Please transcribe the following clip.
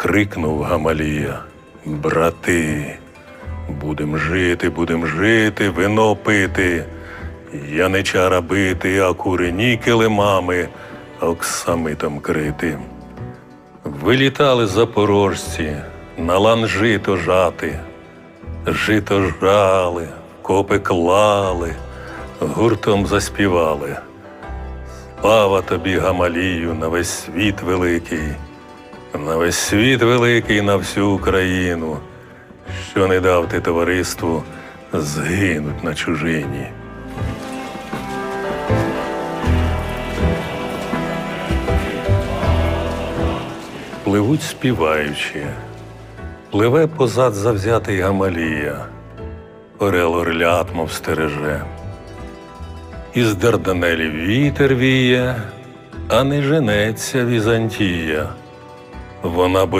крикнув Гамалія. Брати, будем жити, будем жити, вино пити. Яничара бити, а курені килимами, оксамитом крити. Вилітали запорожці, на лан жито жати, жито жали, копи клали, гуртом заспівали. Слава тобі, Гамалію, на весь світ великий, на весь світ великий, на всю Україну, що не дав ти товариству згинуть на чужині. Пливуть співаючи, пливе позад завзятий Гамалія, Орел орлят, мов стереже. Із Дарданелів вітер віє, а не женеться Візантія. Вона боїться.